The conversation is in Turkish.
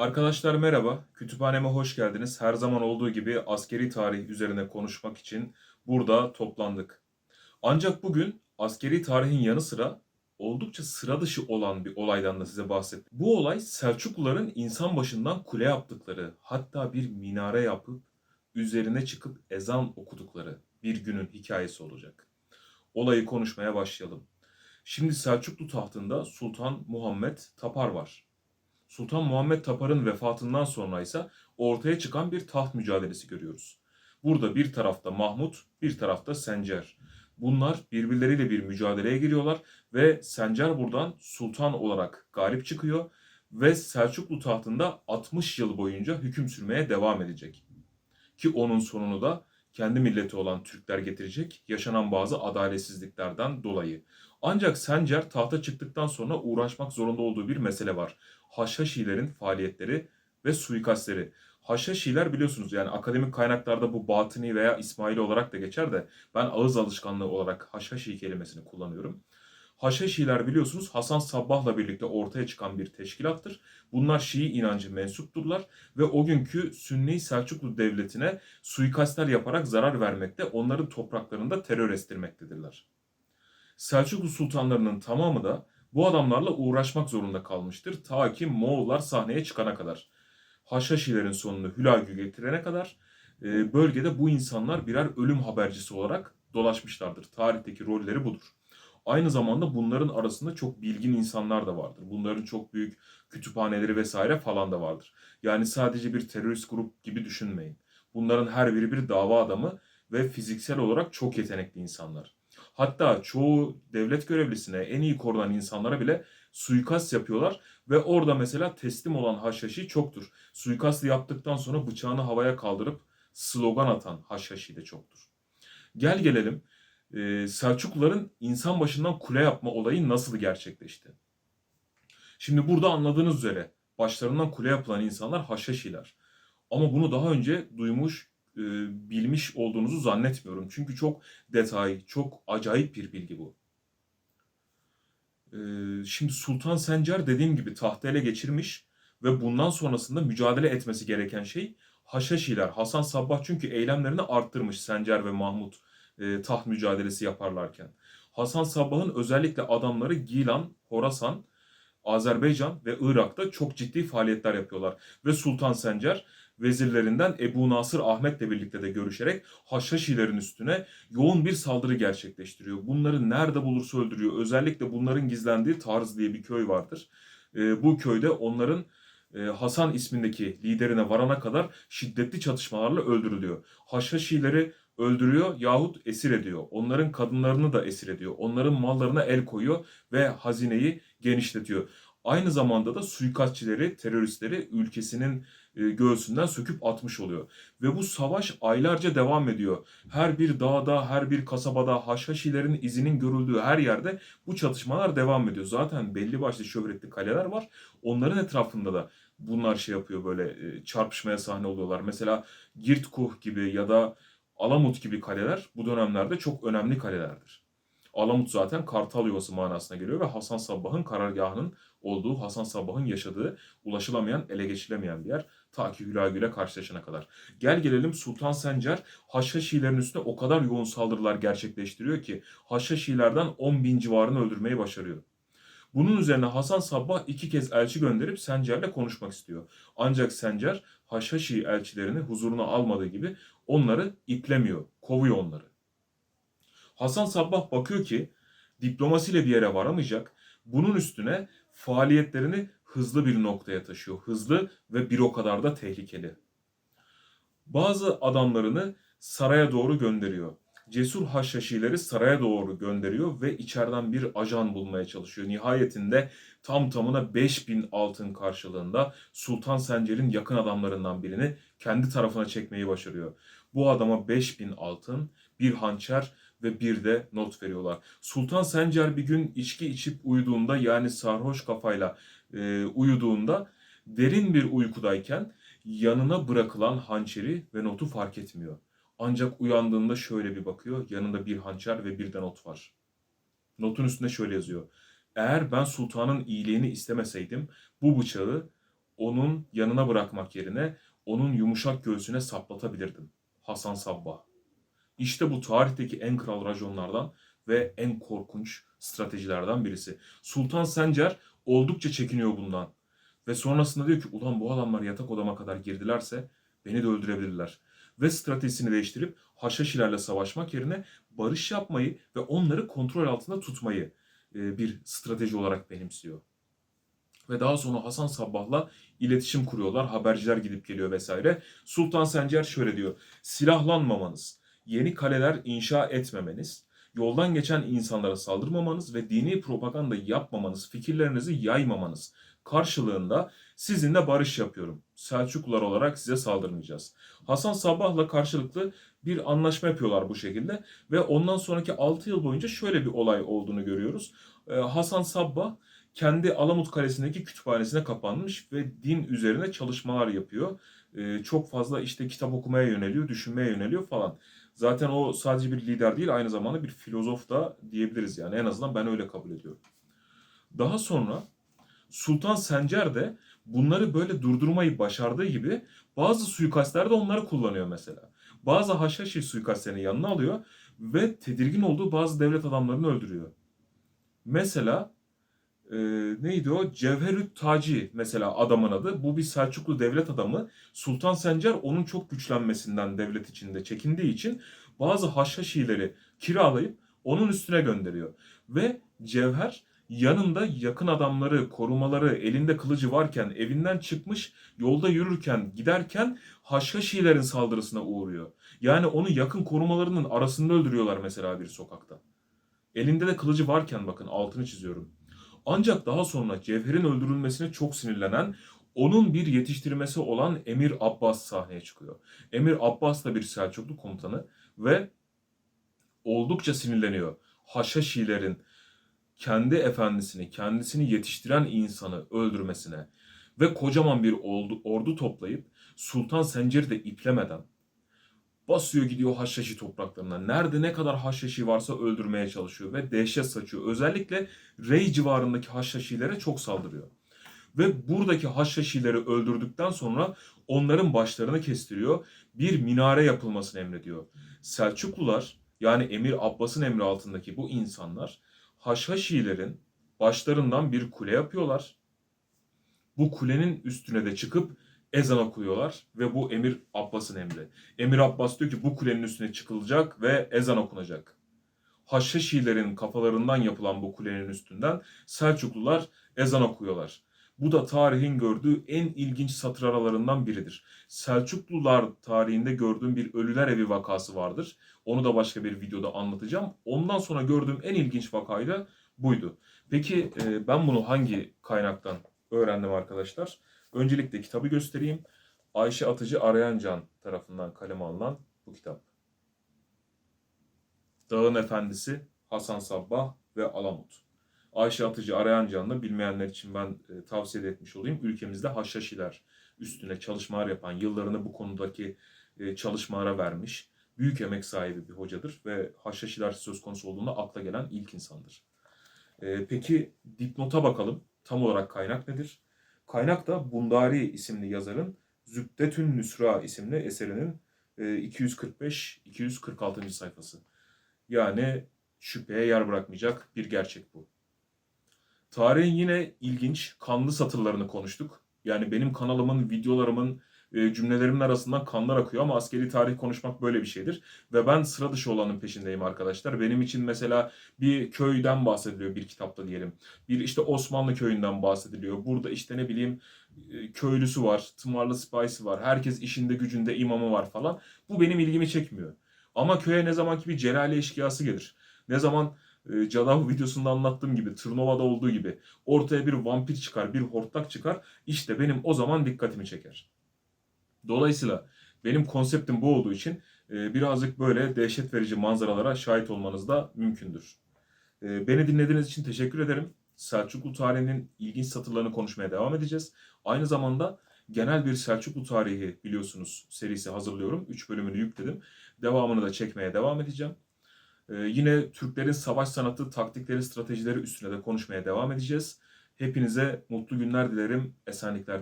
Arkadaşlar merhaba, kütüphaneme hoş geldiniz. Her zaman olduğu gibi askeri tarih üzerine konuşmak için burada toplandık. Ancak bugün askeri tarihin yanı sıra oldukça sıra dışı olan bir olaydan da size bahsettim. Bu olay Selçukluların insan başından kule yaptıkları, hatta bir minare yapıp üzerine çıkıp ezan okudukları bir günün hikayesi olacak. Olayı konuşmaya başlayalım. Şimdi Selçuklu tahtında Sultan Muhammed Tapar var. Sultan Muhammed Tapar'ın vefatından sonra ise ortaya çıkan bir taht mücadelesi görüyoruz. Burada bir tarafta Mahmut, bir tarafta Sencer. Bunlar birbirleriyle bir mücadeleye giriyorlar ve Sencer buradan sultan olarak galip çıkıyor ve Selçuklu tahtında 60 yıl boyunca hüküm sürmeye devam edecek. Ki onun sonunu da kendi milleti olan Türkler getirecek yaşanan bazı adaletsizliklerden dolayı. Ancak Sencer tahta çıktıktan sonra uğraşmak zorunda olduğu bir mesele var. Haşhaşilerin faaliyetleri ve suikastleri. Haşhaşiler biliyorsunuz yani akademik kaynaklarda bu Batıni veya İsmaili olarak da geçer de ben ağız alışkanlığı olarak Haşhaşi kelimesini kullanıyorum. Haşhaşiler biliyorsunuz Hasan Sabbah'la birlikte ortaya çıkan bir teşkilattır. Bunlar Şii inancı mensupturlar ve o günkü Sünni Selçuklu devletine suikastler yaparak zarar vermekte, onların topraklarında terör estirmektedirler. Selçuklu sultanlarının tamamı da bu adamlarla uğraşmak zorunda kalmıştır ta ki Moğollar sahneye çıkana kadar. Haşhaşilerin sonunu Hülagü getirene kadar e, bölgede bu insanlar birer ölüm habercisi olarak dolaşmışlardır. Tarihteki rolleri budur. Aynı zamanda bunların arasında çok bilgin insanlar da vardır. Bunların çok büyük kütüphaneleri vesaire falan da vardır. Yani sadece bir terörist grup gibi düşünmeyin. Bunların her biri bir dava adamı ve fiziksel olarak çok yetenekli insanlar. Hatta çoğu devlet görevlisine, en iyi korunan insanlara bile suikast yapıyorlar ve orada mesela teslim olan Haşhaşi çoktur. Suikastı yaptıktan sonra bıçağını havaya kaldırıp slogan atan Haşhaşi de çoktur. Gel gelelim e, Selçukluların insan başından kule yapma olayı nasıl gerçekleşti? Şimdi burada anladığınız üzere başlarından kule yapılan insanlar Haşhaşiler. Ama bunu daha önce duymuş, e, bilmiş olduğunuzu zannetmiyorum. Çünkü çok detay, çok acayip bir bilgi bu. E, şimdi Sultan Sencer dediğim gibi tahtı ele geçirmiş ve bundan sonrasında mücadele etmesi gereken şey Haşhaşiler. Hasan Sabbah çünkü eylemlerini arttırmış Sencer ve Mahmut e, taht mücadelesi yaparlarken. Hasan Sabbah'ın özellikle adamları Gilan, Horasan, Azerbaycan ve Irak'ta çok ciddi faaliyetler yapıyorlar. Ve Sultan Sencer vezirlerinden Ebu Nasır Ahmet'le birlikte de görüşerek Haşhaşilerin üstüne yoğun bir saldırı gerçekleştiriyor. Bunları nerede bulursa öldürüyor. Özellikle bunların gizlendiği Tarz diye bir köy vardır. E, bu köyde onların e, Hasan ismindeki liderine varana kadar şiddetli çatışmalarla öldürülüyor. Haşhaşileri öldürüyor yahut esir ediyor. Onların kadınlarını da esir ediyor. Onların mallarına el koyuyor ve hazineyi genişletiyor. Aynı zamanda da suikastçileri, teröristleri ülkesinin göğsünden söküp atmış oluyor. Ve bu savaş aylarca devam ediyor. Her bir dağda, her bir kasabada Haşhaşilerin izinin görüldüğü her yerde bu çatışmalar devam ediyor. Zaten belli başlı şöhretli kaleler var. Onların etrafında da bunlar şey yapıyor böyle e, çarpışmaya sahne oluyorlar. Mesela Girtkuh gibi ya da Alamut gibi kaleler bu dönemlerde çok önemli kalelerdir. Alamut zaten Kartal Yuvası manasına geliyor ve Hasan Sabbah'ın karargahının olduğu, Hasan Sabbah'ın yaşadığı, ulaşılamayan, ele geçilemeyen bir yer. Ta ki Hülagü ile karşılaşana kadar. Gel gelelim Sultan Sencer Haşhaşilerin üstüne o kadar yoğun saldırılar gerçekleştiriyor ki Haşhaşilerden 10 bin civarını öldürmeyi başarıyor. Bunun üzerine Hasan Sabbah iki kez elçi gönderip Sencer'le konuşmak istiyor. Ancak Sencer Haşhaşi elçilerini huzuruna almadığı gibi onları iplemiyor, kovuyor onları. Hasan Sabbah bakıyor ki diplomasiyle bir yere varamayacak. Bunun üstüne faaliyetlerini hızlı bir noktaya taşıyor. Hızlı ve bir o kadar da tehlikeli. Bazı adamlarını saraya doğru gönderiyor. Cesur Haşhaşileri saraya doğru gönderiyor ve içeriden bir ajan bulmaya çalışıyor. Nihayetinde tam tamına 5000 altın karşılığında Sultan Sencer'in yakın adamlarından birini kendi tarafına çekmeyi başarıyor. Bu adama 5000 altın, bir hançer ve bir de not veriyorlar. Sultan Sencer bir gün içki içip uyuduğunda yani sarhoş kafayla e, uyuduğunda derin bir uykudayken yanına bırakılan hançeri ve notu fark etmiyor. Ancak uyandığında şöyle bir bakıyor. Yanında bir hançer ve bir de not var. Notun üstünde şöyle yazıyor. Eğer ben sultanın iyiliğini istemeseydim bu bıçağı onun yanına bırakmak yerine onun yumuşak göğsüne saplatabilirdim. Hasan Sabbah. İşte bu tarihteki en kral rajonlardan ve en korkunç stratejilerden birisi. Sultan Sencer oldukça çekiniyor bundan. Ve sonrasında diyor ki ulan bu adamlar yatak odama kadar girdilerse beni de öldürebilirler. Ve stratejisini değiştirip Haşhaşilerle savaşmak yerine barış yapmayı ve onları kontrol altında tutmayı e, bir strateji olarak benimsiyor. Ve daha sonra Hasan Sabbah'la iletişim kuruyorlar. Haberciler gidip geliyor vesaire. Sultan Sencer şöyle diyor. Silahlanmamanız, yeni kaleler inşa etmemeniz, yoldan geçen insanlara saldırmamanız ve dini propaganda yapmamanız, fikirlerinizi yaymamanız karşılığında sizinle barış yapıyorum. Selçuklular olarak size saldırmayacağız. Hasan Sabbah'la karşılıklı bir anlaşma yapıyorlar bu şekilde ve ondan sonraki 6 yıl boyunca şöyle bir olay olduğunu görüyoruz. Ee, Hasan Sabbah kendi Alamut Kalesi'ndeki kütüphanesine kapanmış ve din üzerine çalışmalar yapıyor. Ee, çok fazla işte kitap okumaya yöneliyor, düşünmeye yöneliyor falan. Zaten o sadece bir lider değil, aynı zamanda bir filozof da diyebiliriz yani. En azından ben öyle kabul ediyorum. Daha sonra Sultan Sencer de bunları böyle durdurmayı başardığı gibi bazı suikastlerde onları kullanıyor mesela. Bazı Haşhaşi suikastlerini yanına alıyor ve tedirgin olduğu bazı devlet adamlarını öldürüyor. Mesela e, neydi o? Cevherüt Taci mesela adamın adı. Bu bir Selçuklu devlet adamı. Sultan Sencer onun çok güçlenmesinden devlet içinde çekindiği için bazı Haşhaşileri kiralayıp onun üstüne gönderiyor. Ve Cevher yanında yakın adamları, korumaları, elinde kılıcı varken, evinden çıkmış, yolda yürürken, giderken Haşhaşilerin saldırısına uğruyor. Yani onu yakın korumalarının arasında öldürüyorlar mesela bir sokakta. Elinde de kılıcı varken bakın altını çiziyorum. Ancak daha sonra Cevher'in öldürülmesine çok sinirlenen, onun bir yetiştirmesi olan Emir Abbas sahneye çıkıyor. Emir Abbas da bir Selçuklu komutanı ve oldukça sinirleniyor. Haşhaşilerin kendi efendisini, kendisini yetiştiren insanı öldürmesine ve kocaman bir ordu, ordu toplayıp Sultan Sencer'i de iplemeden basıyor gidiyor Haşhaşi topraklarına. Nerede ne kadar Haşhaşi varsa öldürmeye çalışıyor ve dehşet saçıyor. Özellikle Rey civarındaki Haşhaşilere çok saldırıyor. Ve buradaki Haşhaşileri öldürdükten sonra onların başlarını kestiriyor. Bir minare yapılmasını emrediyor. Selçuklular yani Emir Abbas'ın emri altındaki bu insanlar Haşhaşilerin başlarından bir kule yapıyorlar. Bu kulenin üstüne de çıkıp ezan okuyorlar ve bu Emir Abbas'ın emri. Emir Abbas diyor ki bu kulenin üstüne çıkılacak ve ezan okunacak. Haşhaşilerin kafalarından yapılan bu kulenin üstünden Selçuklular ezan okuyorlar. Bu da tarihin gördüğü en ilginç satır aralarından biridir. Selçuklular tarihinde gördüğüm bir ölüler evi vakası vardır. Onu da başka bir videoda anlatacağım. Ondan sonra gördüğüm en ilginç vakayla buydu. Peki e, ben bunu hangi kaynaktan öğrendim arkadaşlar? Öncelikle kitabı göstereyim. Ayşe Atıcı Arayancan tarafından kaleme alınan bu kitap. Dağın Efendisi, Hasan Sabbah ve Alamut. Ayşe Atıcı Arayancan'da bilmeyenler için ben e, tavsiye etmiş olayım. Ülkemizde Haşhaşiler üstüne çalışmalar yapan, yıllarını bu konudaki e, çalışmalara vermiş, büyük emek sahibi bir hocadır ve Haşhaşiler söz konusu olduğunda akla gelen ilk insandır. E, peki dipnota bakalım. Tam olarak kaynak nedir? Kaynak da Bundari isimli yazarın Zübdetün Nüsra isimli eserinin e, 245-246. sayfası. Yani şüpheye yer bırakmayacak bir gerçek bu. Tarihin yine ilginç, kanlı satırlarını konuştuk. Yani benim kanalımın, videolarımın, e, cümlelerimin arasından kanlar akıyor ama askeri tarih konuşmak böyle bir şeydir. Ve ben sıra dışı olanın peşindeyim arkadaşlar. Benim için mesela bir köyden bahsediliyor bir kitapta diyelim. Bir işte Osmanlı köyünden bahsediliyor. Burada işte ne bileyim e, köylüsü var, tımarlı sipahisi var. Herkes işinde gücünde imamı var falan. Bu benim ilgimi çekmiyor. Ama köye ne zamanki bir celale eşkıyası gelir. Ne zaman e, Cadav videosunda anlattığım gibi, Tırnova'da olduğu gibi ortaya bir vampir çıkar, bir hortlak çıkar. İşte benim o zaman dikkatimi çeker. Dolayısıyla benim konseptim bu olduğu için e, birazcık böyle dehşet verici manzaralara şahit olmanız da mümkündür. E, beni dinlediğiniz için teşekkür ederim. Selçuklu tarihinin ilginç satırlarını konuşmaya devam edeceğiz. Aynı zamanda genel bir Selçuklu tarihi biliyorsunuz serisi hazırlıyorum. 3 bölümünü yükledim. Devamını da çekmeye devam edeceğim. Ee, yine Türklerin savaş sanatı, taktikleri, stratejileri üstüne de konuşmaya devam edeceğiz. Hepinize mutlu günler dilerim, esenlikler